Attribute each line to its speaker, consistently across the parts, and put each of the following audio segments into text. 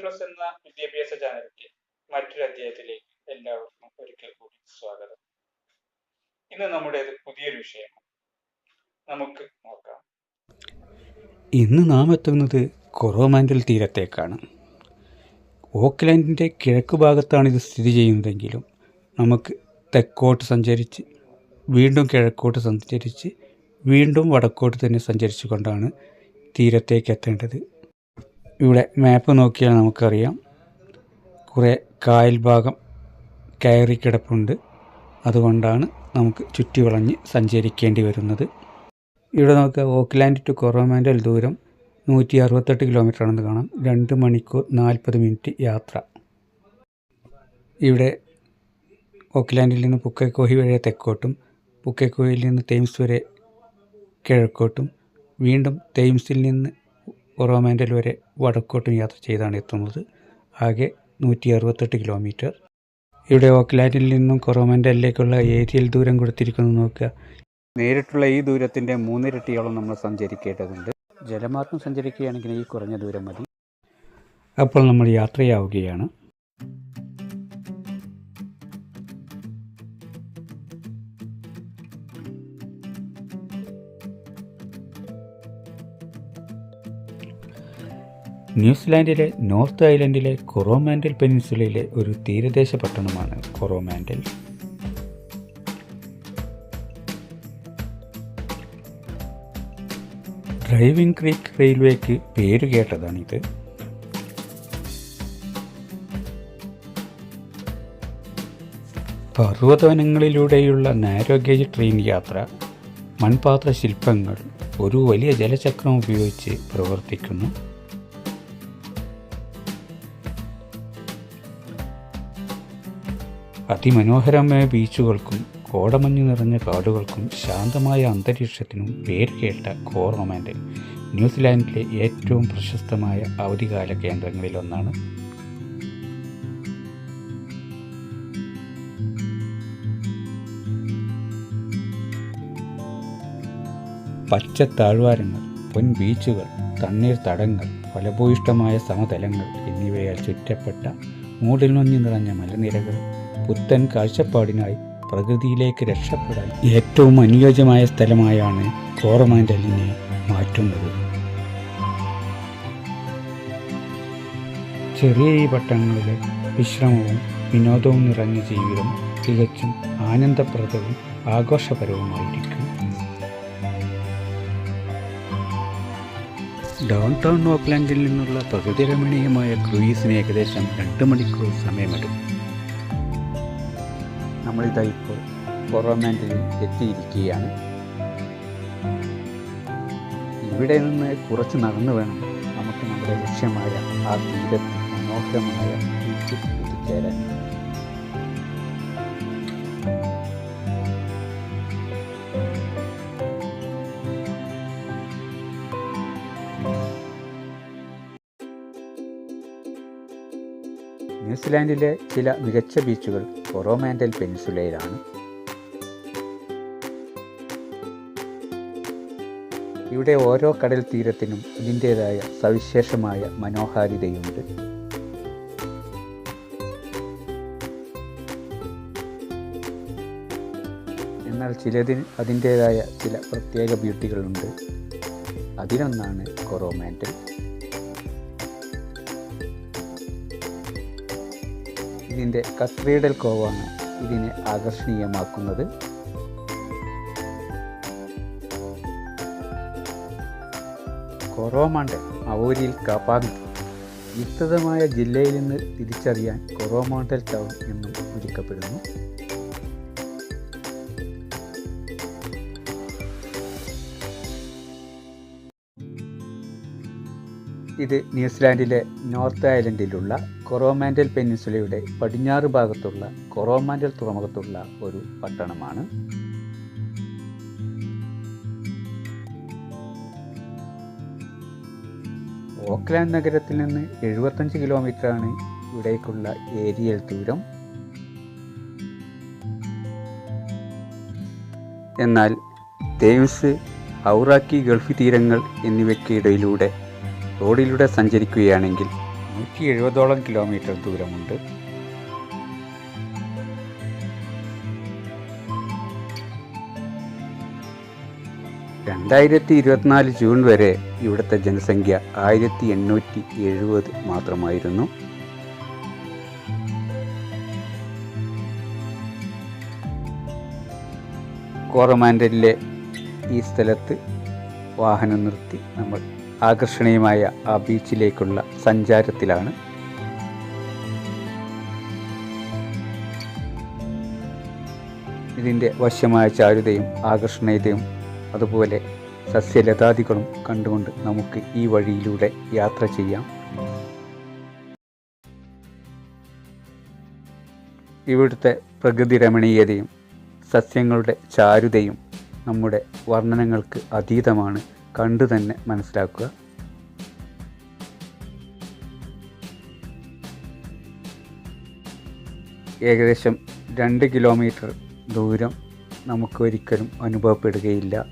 Speaker 1: Plus എന്ന വിദ്യാഭ്യാസ ചാനലിന്റെ മറ്റൊരു അധ്യായത്തിലേക്ക് എല്ലാവർക്കും ഒരിക്കൽ കൂടി സ്വാഗതം. ഇന്ന് നമ്മുടെ പുതിയൊരു വിഷയമാണ് നമുക്ക് നോക്കാം.
Speaker 2: ഇന്ന് നാം എത്തുന്നത് കൊറോമാൻഡൽ തീരത്തേക്കാണ്. ഓക്ലാൻഡിന്റെ കിഴക്ക് ഭാഗത്താണ് ഇത് സ്ഥിതി ചെയ്യുന്നതെങ്കിലും നമുക്ക് തെക്കോട്ട് സഞ്ചരിച്ച് വീണ്ടും കിഴക്കോട്ട് സഞ്ചരിച്ച് വീണ്ടും വടക്കോട്ട് തന്നെ സഞ്ചരിച്ചുകൊണ്ടാണ് തീരത്തേക്ക് എത്തേണ്ടത്. ഇവിടെ മാപ്പ് നോക്കിയാൽ നമുക്കറിയാം. കുറേ കായൽ ഭാഗം കയറി കിടപ്പുണ്ട്. അതുകൊണ്ടാണ് നമുക്ക് ചുറ്റി വളഞ്ഞ് സഞ്ചരിക്കേണ്ടി വരുന്നത്. ഇവിടെ നമുക്ക് ഓക്ക്ലാൻഡ് ടു കൊറോമാൻഡൽ ദൂരം നൂറ്റി അറുപത്തെട്ട് കിലോമീറ്റർ ആണെന്ന് കാണാം. രണ്ട് മണിക്കൂർ നാൽപ്പത് മിനിറ്റ് യാത്ര. ഇവിടെ ഓക്ക്ലാൻഡിൽ നിന്ന് പുക്കൈക്കോഹി വരെ തെക്കോട്ടും പുക്കൈക്കോഹിയിൽ നിന്ന് തെയിംസ് വരെ കിഴക്കോട്ടും വീണ്ടും തെയിംസിൽ നിന്ന് കൊറോമാൻഡൽ വരെ വടക്കോട്ടും യാത്ര ചെയ്താണ് എത്തുന്നത്. ആകെ നൂറ്റി അറുപത്തെട്ട് കിലോമീറ്റർ. ഇവിടെ ഓക്ലാൻഡിൽ നിന്നും കൊറോമാൻഡലിലേക്കുള്ള ഏരിയൽ ദൂരം കൊടുത്തിരിക്കുന്നത് നോക്കുക. നേരിട്ടുള്ള ഈ ദൂരത്തിന്റെ മൂന്നിരട്ടിയോളം നമ്മൾ സഞ്ചരിക്കേണ്ടതുണ്ട്. ജലമാർഗം സഞ്ചരിക്കുകയാണെങ്കിൽ ഈ കുറഞ്ഞ ദൂരം മതി. അപ്പോൾ നമ്മൾ യാത്രയാവുകയാണ്. ന്യൂസിലാൻഡിലെ നോർത്ത് ഐലൻഡിലെ കൊറോമാൻഡൽ പെനിൻസുലയിലെ ഒരു തീരദേശ പട്ടണമാണ് കൊറോമാൻഡൽ. ഡ്രൈവിംഗ് ക്രീക്ക് റെയിൽവേക്ക് പേരുകേട്ടതാണിത് പർവതവനങ്ങളിലൂടെയുള്ള നാരോ ഗേജ് ട്രെയിൻ യാത്ര മൺപാത്ര ശില്പങ്ങൾ ഒരു വലിയ ജലചക്രം ഉപയോഗിച്ച് പ്രവർത്തിക്കുന്നു. അതിമനോഹരമായ ബീച്ചുകൾക്കും കോടമഞ്ഞ് നിറഞ്ഞ കാടുകൾക്കും ശാന്തമായ അന്തരീക്ഷത്തിനും പേരുകേട്ട കോറോമാൻഡ് ന്യൂസിലാൻഡിലെ ഏറ്റവും പ്രശസ്തമായ അവധികാല കേന്ദ്രങ്ങളിലൊന്നാണ്. പച്ച താഴ്വാരങ്ങൾ പൊൻ ബീച്ചുകൾ തണ്ണീർ തടങ്ങൾ ഫലഭൂയിഷ്ടമായ സമതലങ്ങൾ എന്നിവയാൽ ചുറ്റപ്പെട്ട മൂടിൽ നൊഞ്ഞു നിറഞ്ഞ മലനിരകൾ പുത്തൻ കാഴ്ചപ്പാടിനായി പ്രകൃതിയിലേക്ക് രക്ഷപ്പെടാൻ ഏറ്റവും അനുയോജ്യമായ സ്ഥലമായാണ് കോറമാൻഡലിനെ മാറ്റുന്നത്. ചെറിയ ഈ പട്ടണങ്ങളിലെ വിശ്രമവും വിനോദവും നിറഞ്ഞ ജീവിതം തികച്ചും ആനന്ദപ്രദവും ആഘോഷപരവുമായിരിക്കും. ഡൗൺ ടൗൺ ഓക്ലാൻഡിൽ നിന്നുള്ള പ്രകൃതിരമണീയമായ ക്രൂയിസിന് ഏകദേശം രണ്ട് മണിക്കൂർ സമയമെടുക്കും. നമ്മളിതാ ഇപ്പോൾ കൊറോമാൻഡിൽ എത്തിയിരിക്കുകയാണ്. ഇവിടെ നിന്ന് കുറച്ച് നടന്നു വേണം നമുക്ക് നമ്മുടെ ലക്ഷ്യമായ ആ തീരത്ത് മനോഹരമായ എത്തിച്ചേരാൻ ന്യൂസിലാൻഡിലെ ചില മികച്ച ബീച്ചുകൾ കൊറോമാൻഡൽ പെൻസുലയിലാണ് ഇവിടെ ഓരോ കടൽ തീരത്തിനും ഇതിന്റേതായ സവിശേഷമായ മനോഹാരിതയുണ്ട്. എന്നാൽ ചിലതിന് അതിന്റേതായ ചില പ്രത്യേക ബ്യൂട്ടികളുണ്ട്. അതിനൊന്നാണ് കൊറോമാൻഡൽ ഇതിന്റെ കത്രീഡൽ കോവാണ് ഇതിനെ ആകർഷണീയമാക്കുന്നത്. കൊറോമാണ്ട് അവൂരിയിൽ കാപ്പാങ് വിസ്തൃതമായ ജില്ലയിൽ നിന്ന് തിരിച്ചറിയാൻ കൊറോമാണ്ടൽ ടൗൺ എന്നും വിളിക്കപ്പെടുന്നു. ഇത് ന്യൂസിലാൻഡിലെ നോർത്ത് ഐലൻഡിലുള്ള കൊറോമാൻഡൽ പെനിൻസുലയുടെ പടിഞ്ഞാറ് ഭാഗത്തുള്ള കൊറോമാൻഡൽ തുറമുഖത്തുള്ള ഒരു പട്ടണമാണ്. ഓക്ലാൻഡ് നഗരത്തിൽ നിന്ന് എഴുപത്തഞ്ച് കിലോമീറ്ററാണ് ഇവിടേക്കുള്ള ഏരിയൽ ദൂരം. എന്നാൽ തേംസ് ഔറാക്കി ഗൾഫ് തീരങ്ങൾ എന്നിവയ്ക്കിടയിലൂടെ റോഡിലൂടെ സഞ്ചരിക്കുകയാണെങ്കിൽ നൂറ്റി എഴുപതോളം കിലോമീറ്റർ ദൂരമുണ്ട്. രണ്ടായിരത്തി ഇരുപത്തിനാല് ജൂൺ വരെ ഇവിടുത്തെ ജനസംഖ്യ ആയിരത്തി എണ്ണൂറ്റി എഴുപത് മാത്രമായിരുന്നു. കോറമാൻഡലിലെ ഈ സ്ഥലത്ത് വാഹനം നിർത്തി നമ്മൾ ആകർഷണീയമായ ആ ബീച്ചിലേക്കുള്ള സഞ്ചാരത്തിലാണ്. ഇതിന്റെ വശ്യമായ ചാരുതയും ആകർഷണീയതയും അതുപോലെ സസ്യലതാദികളും കണ്ടുകൊണ്ട് നമുക്ക് ഈ വഴിയിലൂടെ യാത്ര ചെയ്യാം. ഇവിടുത്തെ പ്രകൃതി രമണീയതയും സസ്യങ്ങളുടെ ചാരുതയും നമ്മുടെ വർണനങ്ങൾക്ക് അതീതമാണ്. കണ്ടു തന്നെ മനസ്സിലാക്കുക. ഏകദേശം രണ്ട് കിലോമീറ്റർ ദൂരം നമുക്ക് ഒരിക്കലും അനുഭവപ്പെടുകയില്ല.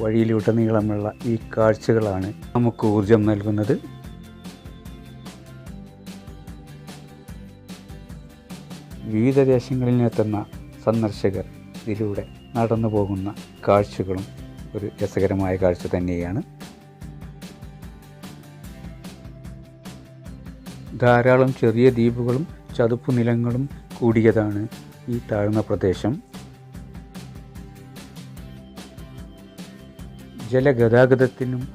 Speaker 2: വഴിയിലുടനീളമുള്ള ഈ കാഴ്ചകളാണ് നമുക്ക് ഊർജം നൽകുന്നത്. വിവിധ ദേശങ്ങളിൽ നിന്നെത്തുന്ന സന്ദർശകർ ഇതിലൂടെ നടന്നു പോകുന്ന കാഴ്ചകളും ഒരു രസകരമായ കാഴ്ച തന്നെയാണ്. ധാരാളം ചെറിയ ദ്വീപുകളും ചതുപ്പ് നിലങ്ങളും കൂടിയതാണ് ഈ താഴ്ന്ന പ്രദേശം. ജലഗതാഗതത്തിനും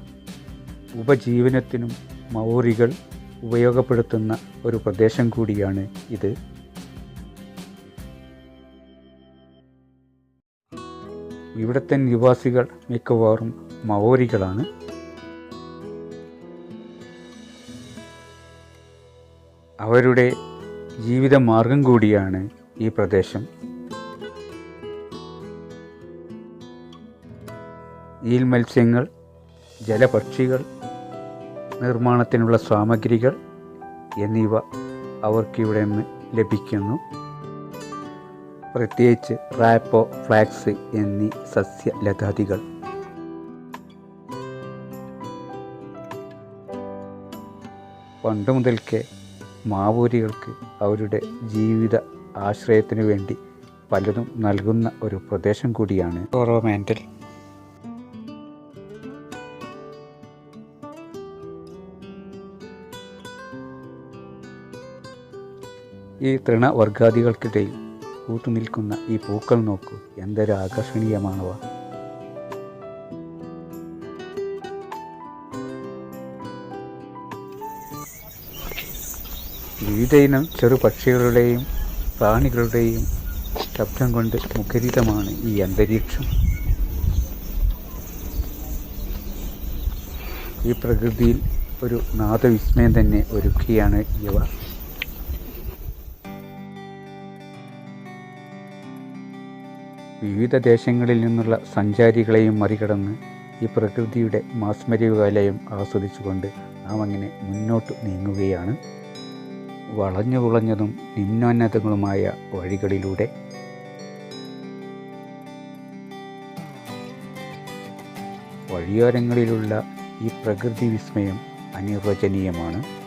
Speaker 2: ഉപജീവനത്തിനും മൗറികൾ ഉപയോഗപ്പെടുത്തുന്ന ഒരു പ്രദേശം കൂടിയാണ് ഇത്. ഇവിടുത്തെ നിവാസികൾ മിക്കവാറും മവോരികളാണ് അവരുടെ ജീവിതമാർഗം കൂടിയാണ് ഈ പ്രദേശം. ഈൽ മത്സ്യങ്ങൾ ജലപക്ഷികൾ നിർമ്മാണത്തിനുള്ള സാമഗ്രികൾ എന്നിവ അവർക്കിവിടെ നിന്ന് ലഭിക്കുന്നു. പ്രത്യേകിച്ച് റാപ്പോ ഫ്ലാക്സ് എന്നീ സസ്യലതാദികൾ പണ്ട് മുതൽക്കേ മാവൂരികൾക്ക് അവരുടെ ജീവിത ആശ്രയത്തിനു വേണ്ടി പലതും നൽകുന്ന ഒരു പ്രദേശം കൂടിയാണ് കോറോമാൻഡൽ ഈ തൃണവർഗാദികൾക്കിടയിൽ കൂട്ടുനിൽക്കുന്ന ഈ പൂക്കൾ നോക്കൂ എന്തൊരു ആകർഷണീയമാണവ. വിവിധ ഇനം ചെറു പക്ഷികളുടെയും പ്രാണികളുടെയും ശബ്ദം കൊണ്ട് മുഖരിതമാണ് ഈ അന്തരീക്ഷം. ഈ പ്രകൃതിയിൽ ഒരു നാദവിസ്മയം തന്നെ ഒരുക്കുകയാണ് ഇവ. വിവിധ ദേശങ്ങളിൽ നിന്നുള്ള സഞ്ചാരികളെയും മറികടന്ന് ഈ പ്രകൃതിയുടെ മാസ്മരികലയം ആസ്വദിച്ചുകൊണ്ട് നാം അങ്ങനെ മുന്നോട്ട് നീങ്ങുകയാണ്. വളഞ്ഞു പുളഞ്ഞതും നിമ്നോന്നതങ്ങളുമായ വഴികളിലൂടെ വഴിയോരങ്ങളിലുള്ള ഈ പ്രകൃതി വിസ്മയം അനിർവചനീയമാണ്.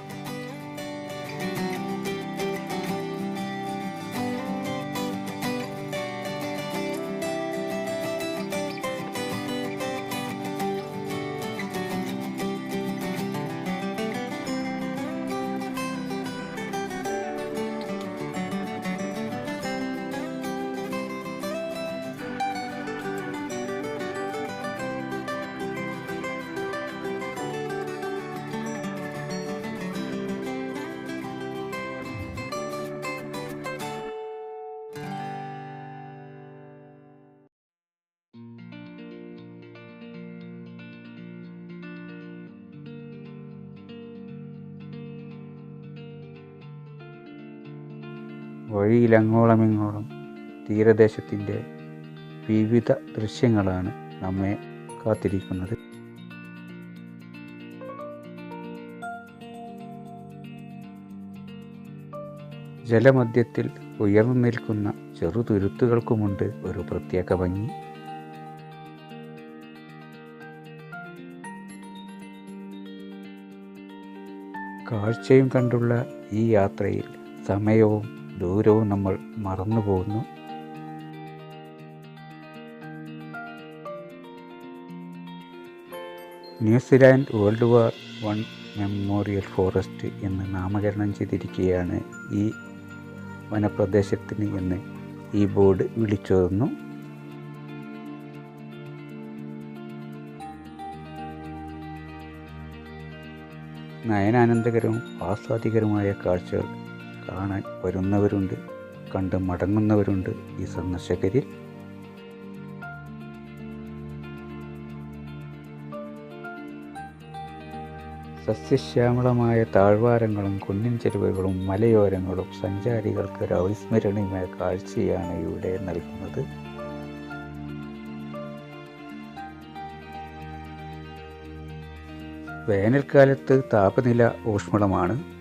Speaker 2: വഴിയിലങ്ങോളമിങ്ങോളം തീരദേശത്തിന്റെ വിവിധ ദൃശ്യങ്ങളാണ് നമ്മെ കാത്തിരിക്കുന്നത്. ജലമധ്യത്തിൽ ഉയർന്നു നിൽക്കുന്ന ചെറുതുരുത്തുകൾക്കുമുണ്ട് ഒരു പ്രത്യേക ഭംഗി. കാഴ്ചയും കണ്ടുള്ള ഈ യാത്രയിൽ സമയവും ദൂരവും നമ്മൾ മറന്നു പോകുന്നു. New Zealand world war one memorial forest എന്ന് നാമകരണം ചെയ്തിരിക്കുകയാണ് ഈ വനപ്രദേശത്തിന് എന്ന് ഈ ബോർഡ് വിളിച്ചോതുന്നു. നയനാനന്ദകരവും ആസ്വാദികരവുമായ കാഴ്ചകൾ കാണാൻ വരുന്നവരുണ്ട് കണ്ട് മടങ്ങുന്നവരുണ്ട് ഈ സന്ദർശകരിൽ സസ്യശ്യാമളമായ താഴ്വാരങ്ങളും കുന്നിൻ ചെരുവുകളും മലയോരങ്ങളും സഞ്ചാരികൾക്ക് ഒരു അവിസ്മരണീയമായ കാഴ്ചയാണ് ഇവിടെ നൽകുന്നത്. വേനൽക്കാലത്ത് താപനില ഊഷ്മളമാണ്.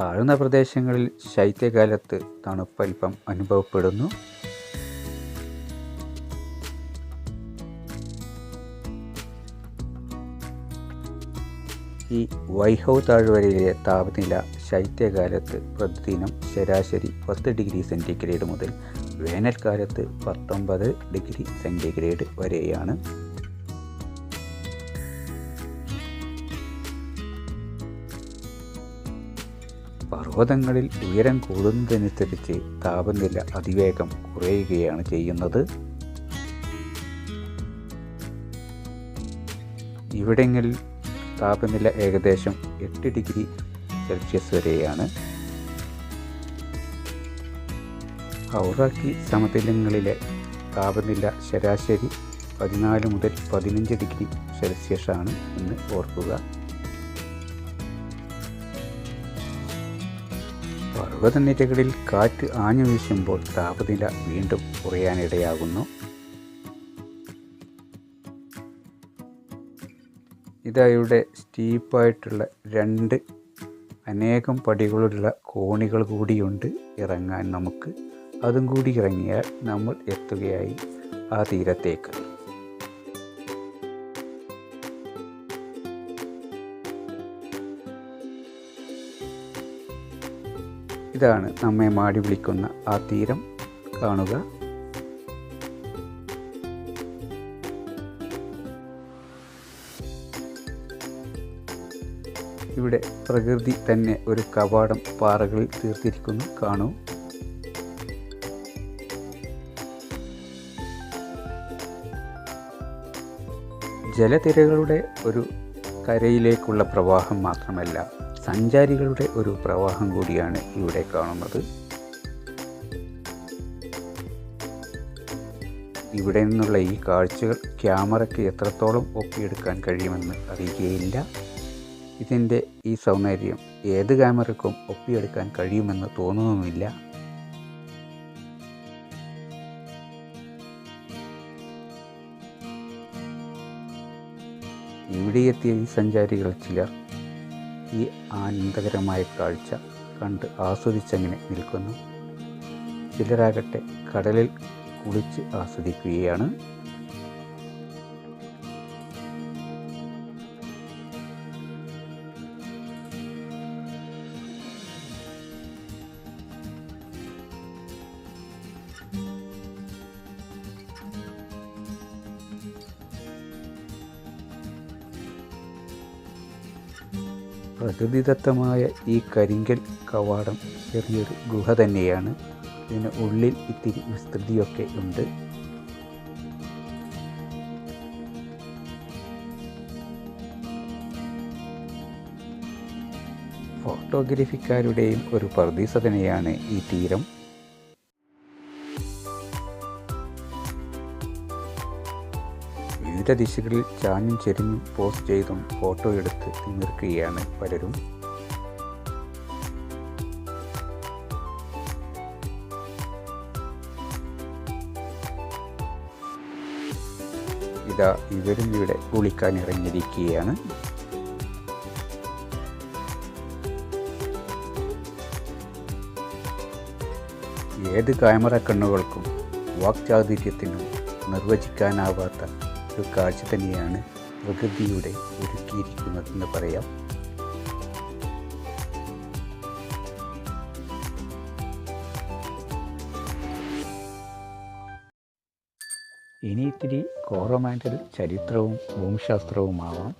Speaker 2: താഴ്ന്ന പ്രദേശങ്ങളിൽ ശൈത്യകാലത്ത് തണുപ്പൽപ്പം അനുഭവപ്പെടുന്നു. ഈ വൈഹൗ താഴ്വരയിലെ താപനില ശൈത്യകാലത്ത് പ്രതിദിനം ശരാശരി പത്ത് ഡിഗ്രി സെന്റിഗ്രേഡ് മുതൽ വേനൽക്കാലത്ത് പത്തൊമ്പത് ഡിഗ്രി സെന്റിഗ്രേഡ് വരെയാണ്. പർവതങ്ങളിൽ ഉയരം കൂടുന്നതനുസരിച്ച് താപനില അതിവേഗം കുറയുകയാണ് ചെയ്യുന്നത്. ഇവിടെങ്ങളിൽ താപനില ഏകദേശം എട്ട് ഡിഗ്രി സെൽഷ്യസ് വരെയാണ്. ഹൗറാക്കി സമതലങ്ങളിലെ താപനില ശരാശരി പതിനാല് മുതൽ പതിനഞ്ച് ഡിഗ്രി സെൽഷ്യസ് ആണ് എന്ന് ഓർക്കുക. പർവതനിരകളിൽ കാറ്റ് ആഞ്ഞു വീശുമ്പോൾ താപനില വീണ്ടും കുറയാനിടയാകുന്നു. ഇതായുടെ സ്റ്റീപ്പായിട്ടുള്ള രണ്ട് അനേകം പടികളുള്ള കോണികൾ കൂടിയുണ്ട് ഇറങ്ങാൻ നമുക്ക്. അതും കൂടി ഇറങ്ങിയാൽ നമ്മൾ എത്തുകയായി ആ തീരത്തേക്ക്. ഇതാണ് നമ്മെ മാടി വിളിക്കുന്ന ആ തീരം. കാണുക. ഇവിടെ പ്രകൃതി തന്നെ ഒരു കവാടം പാറകളിൽ തീർത്തിരിക്കുന്നു. കാണൂ. ജലതിരകളുടെ ഒരു കരയിലേക്കുള്ള പ്രവാഹം മാത്രമല്ല സഞ്ചാരികളുടെ ഒരു പ്രവാഹം കൂടിയാണ് ഇവിടെ കാണുന്നത്. ഇവിടെ നിന്നുള്ള ഈ കാഴ്ചകൾ ക്യാമറയ്ക്ക് എത്രത്തോളം ഒപ്പിയെടുക്കാൻ കഴിയുമെന്ന് അറിയുകയില്ല. ഇതിന്റെ ഈ സൗന്ദര്യം ഏത് ക്യാമറയ്ക്കും ഒപ്പിയെടുക്കാൻ കഴിയുമെന്ന് തോന്നുന്നുമില്ല. ഇവിടെ എത്തിയ ഈ സഞ്ചാരികൾ ചിലർ ഈ ആനന്ദകരമായ കാഴ്ച കണ്ട് ആസ്വദിച്ചങ്ങനെ നിൽക്കുന്നു. ചിലരാകട്ടെ കടലിൽ കുളിച്ച് ആസ്വദിക്കുകയാണ്. പ്രകൃതിദത്തമായ ഈ കരിങ്കൽ കവാടം ചെറിയൊരു ഗുഹ തന്നെയാണ്. ഇതിന് ഉള്ളിൽ ഇത്തിരി വിസ്തൃതിയൊക്കെ ഉണ്ട്. ഫോട്ടോഗ്രാഫിക്കാരുടെയും ഒരു തന്നെയാണ് ഈ തീരം. വിവിധ ദിശകളിൽ ചാഞ്ഞും ചെരിഞ്ഞും പോസ്റ്റ് ചെയ്തും ഫോട്ടോ എടുത്ത് നിൽക്കുകയാണ് പലരും. ഇതാ ഇവരും ഇവിടെ കുളിക്കാൻ ഇറങ്ങിയിരിക്കുകയാണ്. ഏത് ക്യാമറ കണ്ണുകൾക്കും വാക്ചാതുര്യത്തിനും നിർവചിക്കാനാവാത്ത ഒരു കാഴ്ച തന്നെയാണ് പ്രകൃതിയുടെ ഒരുക്കിയിരിക്കുന്നതെന്ന് പറയാം. ഇനി ഇത്തിരി കോറോമാൻഡൽ ചരിത്രവും ഭൂമിശാസ്ത്രവുമാവാം.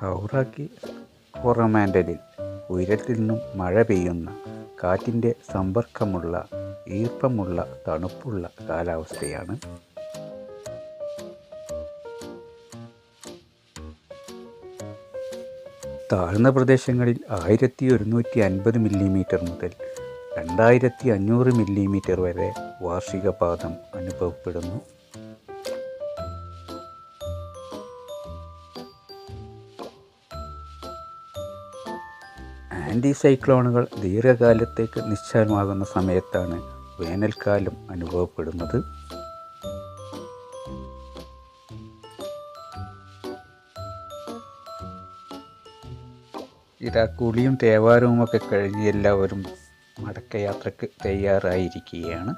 Speaker 2: ഹൗറാക്കി കോറോമാൻഡലിൽ ഉയരത്തിൽ നിന്നും മഴ പെയ്യുന്ന കാറ്റിന്റെ സമ്പർക്കമുള്ള ഈർപ്പമുള്ള തണുപ്പുള്ള കാലാവസ്ഥയാണ്. താഴ്ന്ന പ്രദേശങ്ങളിൽ ആയിരത്തി ഒരുന്നൂറ്റി അൻപത് മില്ലിമീറ്റർ മുതൽ രണ്ടായിരത്തി അഞ്ഞൂറ് മില്ലിമീറ്റർ വരെ വാർഷികപാതം അനുഭവപ്പെടുന്നു. ആന്റി സൈക്ലോണുകൾ ദീർഘകാലത്തേക്ക് നിശ്ചലമാകുന്ന സമയത്താണ് വേനൽക്കാലം അനുഭവപ്പെടുന്നത്. ഇതാ കുളിയും തേവാരവും ഒക്കെ കഴിഞ്ഞ് എല്ലാവരും മടക്കയാത്രക്ക് തയ്യാറായിരിക്കുകയാണ്.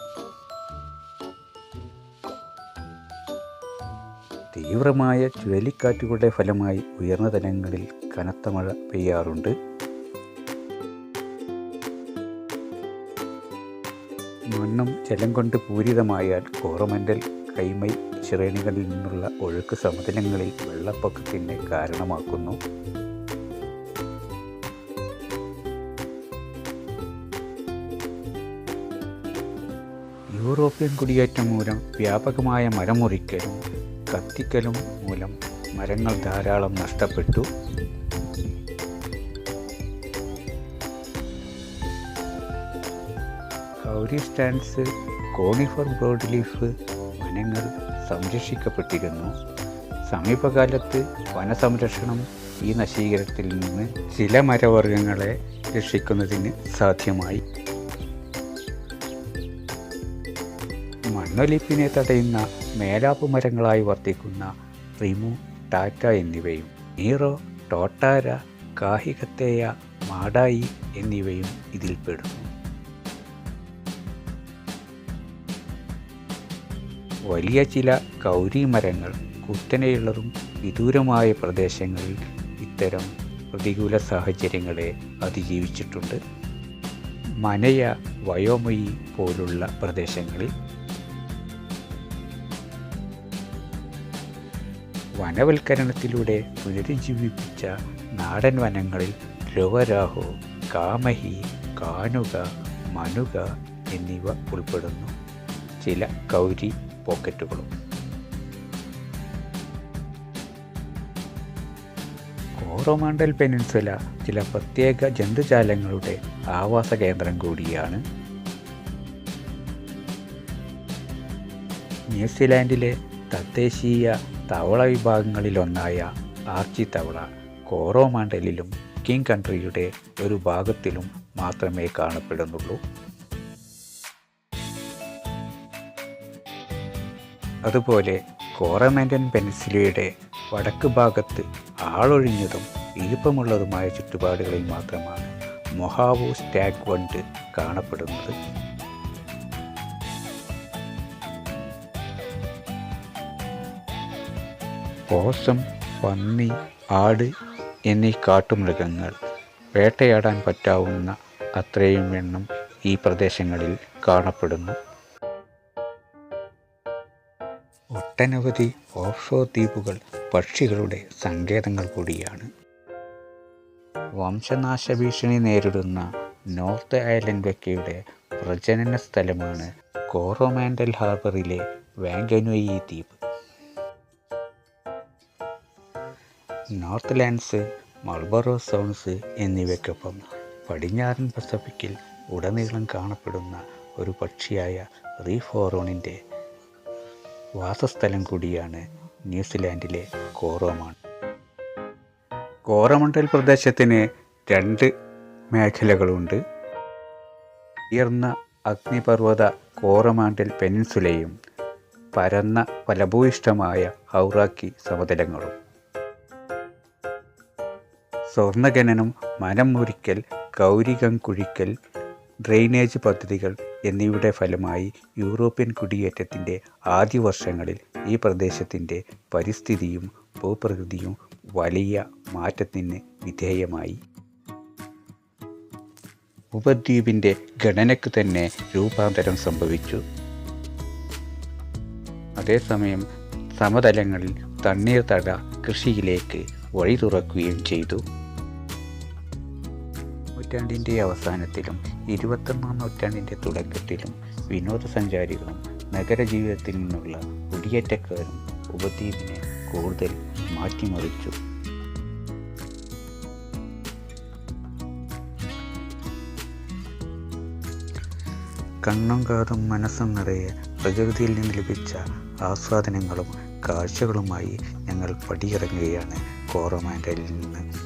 Speaker 2: തീവ്രമായ ചുഴലിക്കാറ്റുകളുടെ ഫലമായി ഉയർന്ന തലങ്ങളിൽ കനത്ത മഴ പെയ്യാറുണ്ട്. ജലം കൊണ്ട് പൂരിതമായാൽ കോറമൻഡൽ കൈമൈ ശ്രേണികളിൽ നിന്നുള്ള ഒഴുക്ക് സമതലങ്ങളിൽ വെള്ളപ്പൊക്കത്തിന് കാരണമാക്കുന്നു. യൂറോപ്യൻ കുടിയേറ്റം മൂലം വ്യാപകമായ മരമുറിക്കലും കത്തിക്കലും മൂലം മരങ്ങൾ ധാരാളം നഷ്ടപ്പെട്ടു. Kauri stands conifer broadleaf വനങ്ങൾ സംരക്ഷിക്കപ്പെട്ടിരുന്നു. സമീപകാലത്ത് വനസംരക്ഷണം ഈ നശീകരണത്തിൽ നിന്ന് ചില മരവർഗങ്ങളെ രക്ഷിക്കുന്നതിന് സാധ്യമായി. മണ്ണൊലിപ്പിനെ തടയുന്ന മേലാപ്പ് മരങ്ങളായി വർത്തിക്കുന്ന റിമു ടാറ്റ എന്നിവയും നീറോ ടോട്ടാര കാഹികത്തേയ മാടായി എന്നിവയും ഇതിൽപ്പെടുന്നു. വലിയ ചില കൗരി മരങ്ങൾ കുത്തനെയുള്ളതും വിദൂരമായ പ്രദേശങ്ങളിൽ ഇത്തരം പ്രതികൂല സാഹചര്യങ്ങളെ അതിജീവിച്ചിട്ടുണ്ട്. മനയ വയോമയി പോലുള്ള പ്രദേശങ്ങളിൽ വനവൽക്കരണത്തിലൂടെ പുനരുജ്ജീവിപ്പിച്ച നാടൻ വനങ്ങളിൽ രോവരാഹു കാമഹി കാനുക മനുക എന്നിവ ഉൾപ്പെടുന്നു. ചില കൗരി പോക്കറ്റുകളും. കോറോമാണ്ടൽ പെനിൻസുല ചില പ്രത്യേക ജന്തുജാലങ്ങളുടെ ആവാസ കേന്ദ്രം കൂടിയാണ്. ന്യൂസിലാൻഡിലെ തദ്ദേശീയ തവള വിഭാഗങ്ങളിലൊന്നായ ആർച്ചി തവള കോറോമാണ്ടലിലും കിങ് കൺട്രിയുടെ ഒരു ഭാഗത്തിലും മാത്രമേ കാണപ്പെടുന്നുള്ളൂ. അതുപോലെ കോറമെന്റൻ പെൻസിലയുടെ വടക്ക് ഭാഗത്ത് ആളൊഴിഞ്ഞതും ഈർപ്പമുള്ളതുമായ ചുറ്റുപാടുകളിൽ മാത്രമാണ് മൊഹാവു സ്റ്റാഗ് വണ്ട് കാണപ്പെടുന്നത്. പോസം പന്നി ആട് എന്നീ കാട്ടുമൃഗങ്ങൾ വേട്ടയാടാൻ പറ്റാവുന്ന അത്രയും എണ്ണം ഈ പ്രദേശങ്ങളിൽ കാണപ്പെടുന്നു. ഒട്ടനവധി ഓഫ്ഷോർ ദ്വീപുകൾ പക്ഷികളുടെ സങ്കേതങ്ങൾ കൂടിയാണ്. വംശനാശ ഭീഷണി നേരിടുന്ന നോർത്ത് ഐലൻഡ് വെക്കയുടെ പ്രജനന സ്ഥലമാണ് കോറോമാൻഡൽ ഹാർബറിലെ വാങ്കനുയി ദ്വീപ്. നോർത്ത് ലാൻഡ്സ് മൾബറോ സോൺസ് എന്നിവയ്ക്കൊപ്പം പടിഞ്ഞാറൻ പസഫിക്കിൽ ഉടനീളം കാണപ്പെടുന്ന ഒരു പക്ഷിയായ റീഫോറോണിന്റെ വാസസ്ഥലം കൂടിയാണ് ന്യൂസിലാൻഡിലെ കോറോമൺ. കോറമണ്ടൽ പ്രദേശത്തിന് രണ്ട് മേഖലകളുണ്ട്. ഉയർന്ന അഗ്നിപർവത കോറമാണ്ടൽ പെനിൻസുലയും പരന്ന ഫലഭൂയിഷ്ടമായ ഹൗറാക്കി സമതലങ്ങളും. സ്വർണഖനനം മനം മുറിക്കൽ കൗരികം കുഴിക്കൽ ഡ്രെയിനേജ് പദ്ധതികൾ എന്നിവയുടെ ഫലമായി യൂറോപ്യൻ കുടിയേറ്റത്തിന്റെ ആദ്യ വർഷങ്ങളിൽ ഈ പ്രദേശത്തിന്റെ പരിസ്ഥിതിയും ഭൂപ്രകൃതിയും വലിയ മാറ്റത്തിന് വിധേയമായി. ഉപദ്വീപിന്റെ ഘടനയ്ക്ക് തന്നെ രൂപാന്തരം സംഭവിച്ചു. അതേസമയം സമതലങ്ങളിൽ തണ്ണീർത്തട കൃഷിയിലേക്ക് വഴി തുറക്കുകയും ചെയ്തു. നൂറ്റാണ്ടിന്റെ അവസാനത്തിലും ഇരുപത്തൊന്നാം നൂറ്റാണ്ടിന്റെ തുടക്കത്തിലും വിനോദസഞ്ചാരികളും നഗരജീവിതത്തിൽ നിന്നുള്ള കുടിയേറ്റക്കാരും ഉപദ്വീപിനെ കൂടുതൽ മാറ്റിമറിച്ചു. കണ്ണും കാതും മനസ്സും നിറയെ പ്രകൃതിയിൽ നിന്ന് ലഭിച്ച ആസ്വാദനങ്ങളും കാഴ്ചകളുമായി ഞങ്ങൾ പടിയിറങ്ങുകയാണ്. കോറമാൻഡലിൽ നിന്ന്